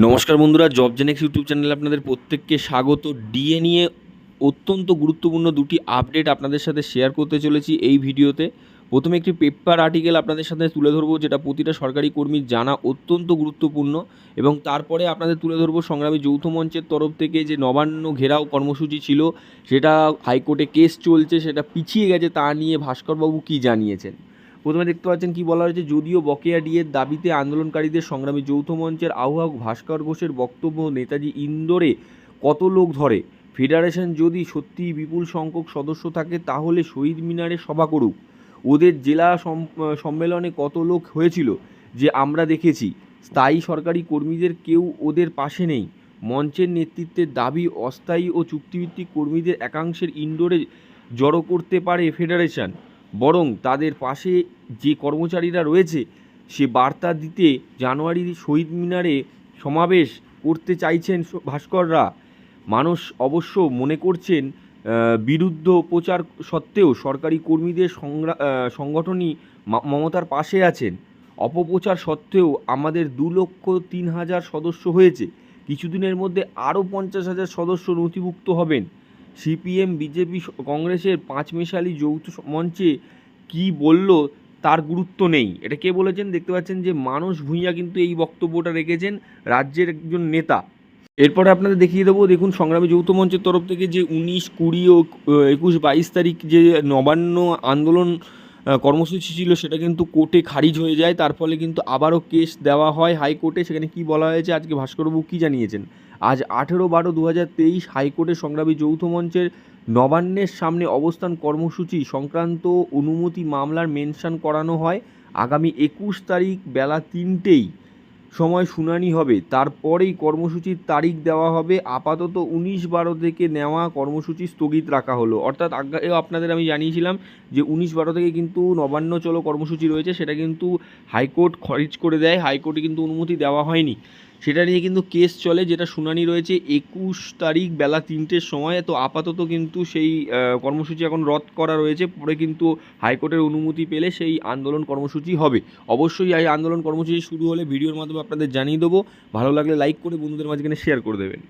নমস্কার বন্ধুরা job Genex YouTube চ্যানেলে আপনাদের প্রত্যেককে স্বাগত। ডিএ নিয়ে অত্যন্ত গুরুত্বপূর্ণ দুটি আপডেট আপনাদের সাথে শেয়ার করতে চলেছি এই ভিডিওতে। প্রথমে একটি পেপার আর্টিকেল আপনাদের সাথে তুলে ধরবো, যেটা প্রতিটা সরকারি কর্মীর জানা অত্যন্ত গুরুত্বপূর্ণ। এবং তারপরে আপনাদের তুলে ধরবো সংগ্রামী যৌথ মঞ্চের তরফ থেকে যে নবান্ন ঘেরাও কর্মসূচি ছিল, সেটা হাইকোর্টে কেস চলছে, সেটা পিছিয়ে গেছে, তা নিয়ে ভাস্করবাবু কী জানিয়েছেন? প্রথমে দেখতে পাচ্ছেন কি বলা হয়েছে, যদিও বকেয়া ডিএর দাবিতে আন্দোলনকারীদের সংগ্রামী যৌথ মঞ্চের আহ্বায়ক ভাস্কর ঘোষের বক্তব্য, নেতাজি ইন্দোরে কত লোক ধরে? ফেডারেশন যদি সত্যি বিপুল সংখ্যক সদস্য থাকে, তাহলে শহীদ মিনারে সভা করুক। ওদের জেলা সম- সম্মেলনে কত লোক হয়েছিল, যে আমরা দেখেছি। স্থায়ী সরকারি কর্মীদের কেউ ওদের পাশে নেই। মঞ্চের নেতৃত্বের দাবি অস্থায়ী ও চুক্তিভিত্তিক কর্মীদের একাংশের ইনডোরে জড়ো করতে পারে ফেডারেশন। বরং তাদের পাশে যে কর্মচারীরা রয়েছে, সে বার্তা দিতে জানুয়ারির শহীদ মিনারে সমাবেশ করতে চাইছেন ভাস্কররা। মানুষ অবশ্য মনে করছেন বিরুদ্ধ প্রচার সত্ত্বেও সরকারি কর্মীদের সংগঠনই মমতার পাশে আছেন। অপপ্রচার সত্ত্বেও আমাদের দু লক্ষ তিন হাজার সদস্য হয়েছে। কিছুদিনের মধ্যে আরও পঞ্চাশ হাজার সদস্য নথিভুক্ত হবেন। সিপিএম, বিজেপি, কংগ্রেসের পাঁচমেশালি যৌথ মঞ্চে কি বলল তার গুরুত্ব নেই। এটা কে বলেছেন? দেখতে পাচ্ছেন যে মানস ভূঁইয়া কিন্তু এই বক্তব্যটা রেখেছেন রাজ্যের একজন নেতা। এরপরে আপনাদের দেখিয়ে দেবো, দেখুন সংগ্রামী যৌথ মঞ্চের তরফ থেকে যে উনিশ, কুড়ি ও একুশ বাইশ তারিখ যে নবান্ন আন্দোলন কর্মসূচি ছিল, সেটা কিন্তু কোর্টে খারিজ হয়ে যায়। তার ফলে কিন্তু আবারও কেস দেওয়া হয় হাইকোর্টে। সেখানে কি বলা হয়েছে? আজকে ভাস্করবাবু কী জানিয়েছেন? আজ আঠেরো বারো দু হাজার তেইশ হাইকোর্টের সংগ্রামী যৌথ মঞ্চের নবান্নের সামনে অবস্থান কর্মসূচি। সংক্রান্ত অনুমতি মামলার মেনশন করানো হয়। আগামী একুশ তারিখ বেলা তিনটেই সময় শুনানি হবে। তারপরেই কর্মসূচির তারিখ দেওয়া হবে। আপাতত উনিশ বারো থেকে নেওয়া কর্মসূচি স্থগিত রাখা হলো। অর্থাৎ আগেও আপনাদের আমি জানিয়েছিলাম যে উনিশ বারো থেকে কিন্তু নবান্ন চলো কর্মসূচি রয়েছে। সেটা কিন্তু হাইকোর্ট খারিজ করে দেয়। হাইকোর্টে কিন্তু অনুমতি দেওয়া হয়নি। সেটা নিয়ে কিন্তু কেস চলে, যেটা শুনানি রয়েছে একুশ তারিখ বেলা তিনটের সময়। তো আপাতত কিন্তু সেই কর্মসূচি এখন রদ করা রয়েছে। পরে কিন্তু হাইকোর্টের অনুমতি পেলে সেই আন্দোলন কর্মসূচি হবে। অবশ্যই এই আন্দোলন কর্মসূচি শুরু হলে ভিডিওর মাধ্যমে আপনাদের জানিয়ে দেবো। ভালো লাগলে লাইক করে বন্ধুদের মাঝখানে শেয়ার করে দেবেন।